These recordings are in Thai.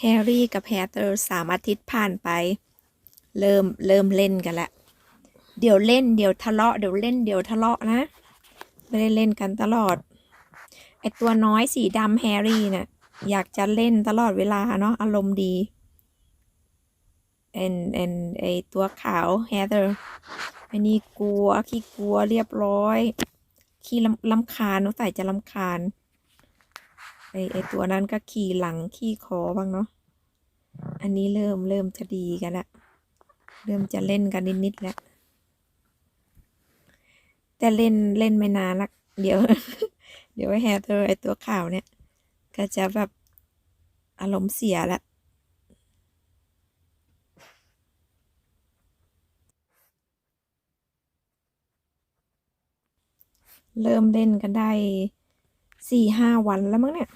แฮร์รี่กับแฮเตอร์สามอาทิตย์ผ่านไป เริ่มเริ่มเล่นกันละ เดี๋ยวเล่นเดี๋ยวทะเลาะเดี๋ยวเล่นเดี๋ยวทะเลาะนะ ไม่ได้เล่นกันตลอด ไอตัวน้อยสีดำแฮร์รี่น่ะอยากจะเล่นตลอดเวลาเนาะอารมณ์ดีเอ็นเอ็นไอตัวขาวแฮเตอร์อันนี้กลัวขี้กลัวเรียบร้อยขี้ลำลำคาญสงสัยจะลำคาญ ไอไอตัวนั้นก็ขี่หลังขี่คอบ้างเนาะ อันนี้เริ่มเริ่มจะดีกันละ เริ่มจะเล่นกันนิดๆแล้ว แต่เล่นเล่นไม่นานละเดี๋ยว เดี๋ยวไอแฮเตอร์ไอตัวขาวเนี่ย ก็จะแบบอารมณ์เสียละเริ่มเล่นกันได้สี่ห้าวันแล้วมั้งเนี่ย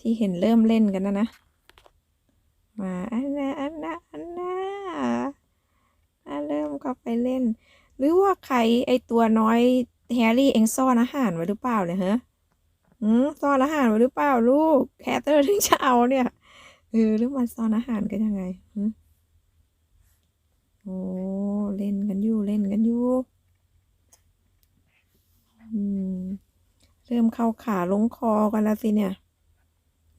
ที่เห็นเริ่มเล่นกันนะนะ มาอันนะอันนะอันนะอะเริ่มก็ไปเล่น หรือว่าใครไอตัวน้อยแฮร์รี่เองซ่อนอาหารไว้หรือเปล่าเนี่ยฮะอืมซ่อนอาหารไว้หรือเปล่าลูกแฮตเตอร์ถึงจะเอาเนี่ยเออหรือมันซ่อนอาหารกันยังไงหืมโอ้เล่นกันอยู่เล่นกันอยู่อืมเริ่มเข้าขาลงคอกันแล้วสิเนี่ย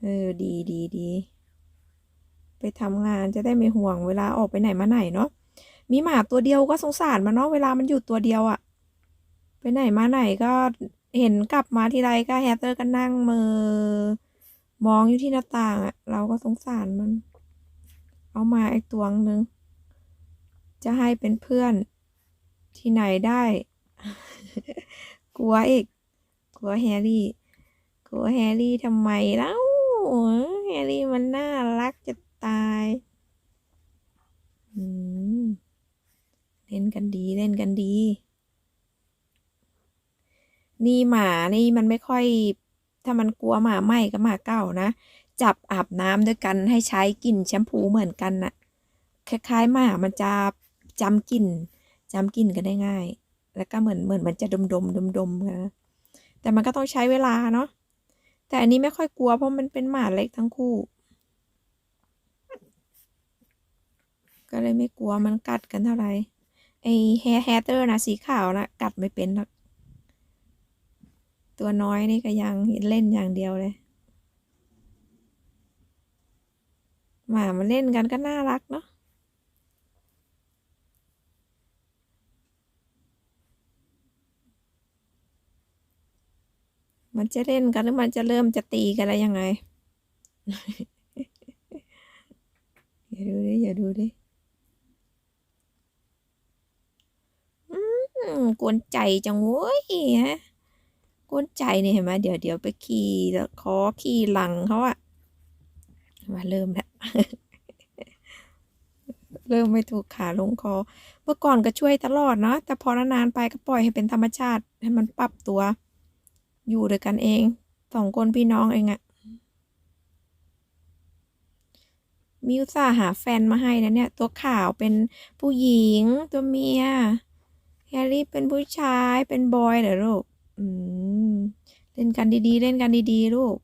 เออ ดีดีดี ไปทำงานจะได้ไม่ห่วงเวลาออกไปไหนมาไหนเนาะ มีหมาตัวเดียวก็สงสารมันเนาะเวลามันอยู่ตัวเดียวอะไปไหนมาไหนก็เห็นกลับมาทีไรก็แฮตเตอร์ก็นั่งมือมองอยู่ที่หน้าต่างอะเราก็สงสารมัน เอามาไอ้ตัวหนึ่งจะให้เป็นเพื่อนที่ไหนได้ กลัวอีก กลัวแฮร์รี่ กลัวแฮร์รี่ทำไมเล่า แฮร์รี่มันน่ารักจะตายเล่นกันดีเล่นกันดี นี่หมานี่มันไม่ค่อย ถ้ามันกลัวหมาใหม่กับหมาเก่านะ จับอาบน้ำด้วยกันให้ใช้กลิ่นแชมพูเหมือนกันน่ะ คล้ายๆหมามันจะจำกลิ่นจำกลิ่นกันได้ง่าย แล้วก็เหมือนเหมือนมันจะดมดมดมดมๆกันนะแต่มันก็ต้องใช้เวลาเนาะ แต่อันนี้ไม่ค่อยกลัวเพราะมันเป็นหมาเล็กทั้งคู่ ก็เลยไม่กลัวมันกัดกันเท่าไหร่ไอแฮแฮเตอร์นะสีขาวนะกัดไม่เป็นหรอกตัวน้อยนี่ก็ยังเล่นอย่างเดียวเลย หมามาเล่นกันก็น่ารักเนาะ มันจะเล่นกันหรือมันจะเริ่มจะตีกันแล้วยังไง อย่าดูดิอย่าดูดิอืมกวนใจจังเว้ยฮะกวนใจเนี่ยเห็นไหมเดี๋ยวเดี๋ยวไปขี่แล้วขอขี่หลังเขาอะมาเริ่มแล้วเริ่มไม่ถูกขาลงคอ เมื่อก่อนก็ช่วยตลอดเนาะแต่พอนานๆไปก็ปล่อยให้เป็นธรรมชาติให้มันปรับตัว อยู่ด้วยกันเองสองคนพี่น้องเองอะมิวซ่าหาแฟนมาให้นะเนี่ย ตัวขาวเป็นผู้หญิง ตัวเมียแฮร์รี่เป็นผู้ชายเป็นบอยเหรอลูก อืม เล่นกันดีๆ เล่นกันดีๆ ลูก